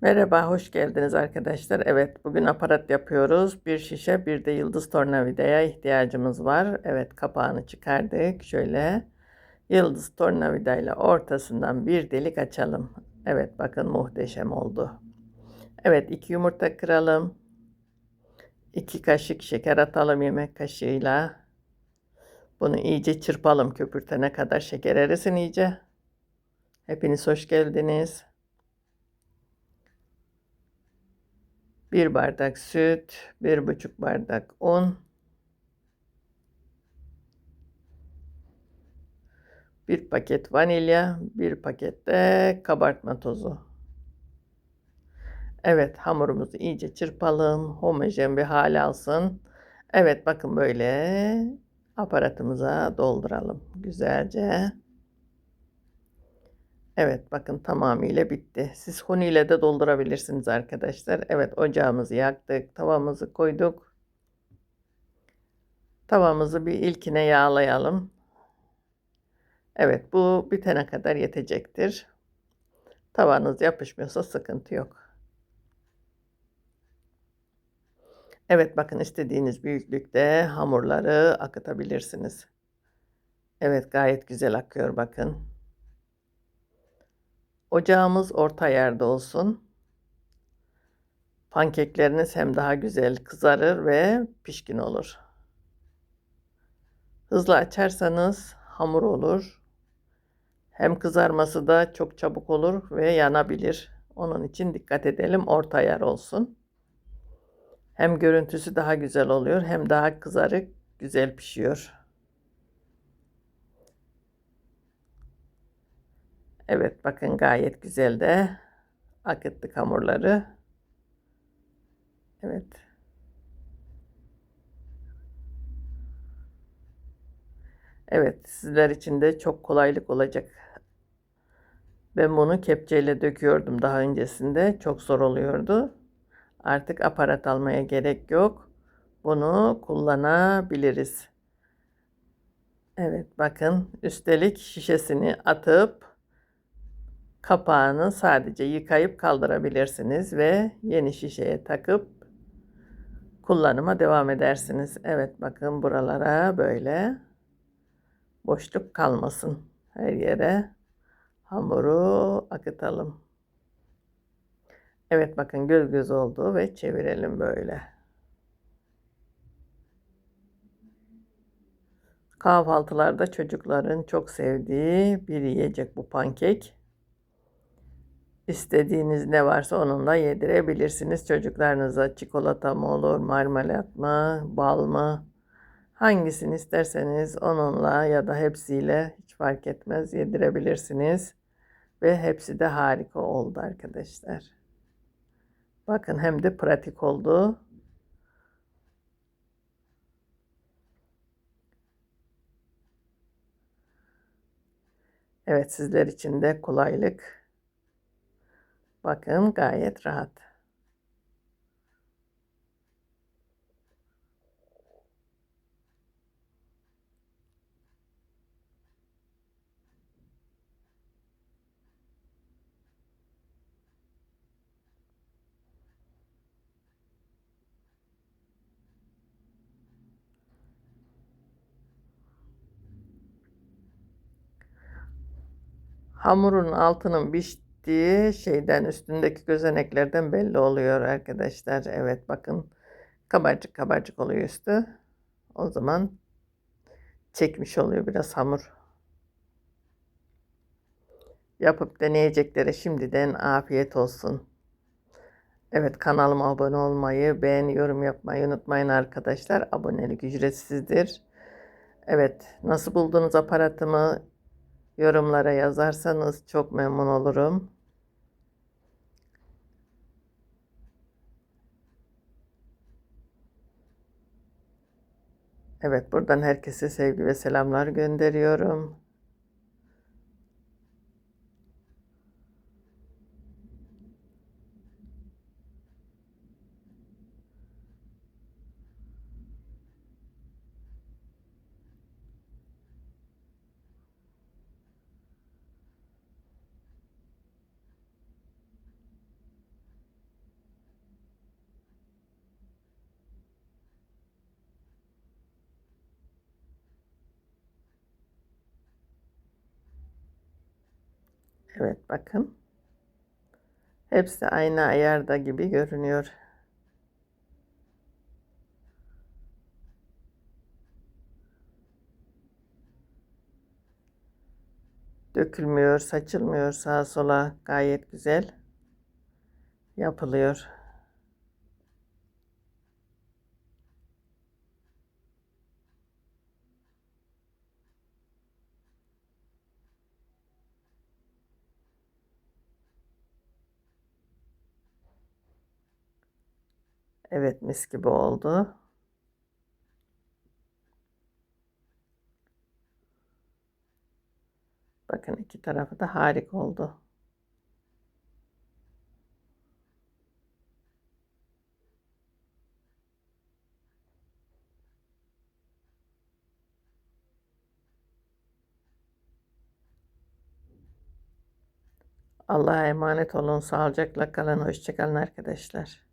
Merhaba, hoş geldiniz arkadaşlar. Evet, bugün aparat yapıyoruz. Bir şişe, bir de yıldız tornavidaya ihtiyacımız var. Evet, kapağını çıkardık. Şöyle yıldız tornavidayla ortasından bir delik açalım. Evet, bakın muhteşem oldu. Evet, iki yumurta kıralım. İki kaşık şeker atalım yemek kaşığıyla. Bunu iyice çırpalım köpürtene kadar şeker erisin iyice. Hepiniz hoş geldiniz. Bir bardak süt, bir buçuk bardak un, bir paket vanilya, bir paket de kabartma tozu. Evet, hamurumuzu iyice çırpalım, homojen bir hale alsın. Evet, bakın böyle aparatımıza dolduralım güzelce. Evet bakın tamamıyla bitti. Siz huniyle de doldurabilirsiniz arkadaşlar. Evet ocağımızı yaktık. Tavamızı koyduk. Tavamızı bir ilkine yağlayalım. Evet bu bitene kadar yetecektir. Tavanız yapışmıyorsa sıkıntı yok. Evet bakın istediğiniz büyüklükte hamurları akıtabilirsiniz. Evet gayet güzel akıyor bakın. Ocağımız orta yerde olsun. Pankekleriniz hem daha güzel kızarır ve pişkin olur. Hızlı açarsanız hamur olur. Hem kızarması da çok çabuk olur ve yanabilir. Onun için dikkat edelim orta yer olsun. Hem görüntüsü daha güzel oluyor hem daha kızarık güzel pişiyor. Evet bakın gayet güzel de akıttık hamurları. Evet. Evet sizler için de çok kolaylık olacak. Ben bunu kepçeyle döküyordum daha öncesinde. Çok zor oluyordu. Artık aparat almaya gerek yok. Bunu kullanabiliriz. Evet bakın üstelik şişesini atıp kapağını sadece yıkayıp kaldırabilirsiniz ve yeni şişeye takıp kullanıma devam edersiniz. Evet bakın buralara böyle boşluk kalmasın. Her yere hamuru akıtalım. Evet bakın göz göz oldu ve çevirelim böyle. Kahvaltılarda çocukların çok sevdiği bir yiyecek bu pankek. İstediğiniz ne varsa onunla yedirebilirsiniz çocuklarınıza. Çikolata mı olur, marmelat mı, bal mı? Hangisini isterseniz onunla ya da hepsiyle hiç fark etmez yedirebilirsiniz. Ve hepsi de harika oldu arkadaşlar. Bakın hem de pratik oldu. Evet sizler için de kolaylık Bakın gayet rahat. Hamurun altının piş, ettiği şeyden üstündeki gözeneklerden belli oluyor arkadaşlar. Evet bakın kabarcık kabarcık oluyor üstü. O zaman çekmiş oluyor biraz hamur. Yapıp deneyeceklere şimdiden afiyet olsun. Evet kanalıma abone olmayı, beğen, yorum yapmayı unutmayın arkadaşlar. Abonelik ücretsizdir. Evet nasıl buldunuz aparatımı yorumlara yazarsanız çok memnun olurum. Evet buradan herkese sevgi ve selamlar gönderiyorum. Evet bakın. Hepsi aynı ayarda gibi görünüyor. Dökülmüyor, saçılmıyor sağa sola gayet güzel yapılıyor. Evet mis gibi oldu. Bakın iki tarafı da harika oldu. Allah'a emanet olun. Sağlıcakla kalın. Hoşçakalın arkadaşlar.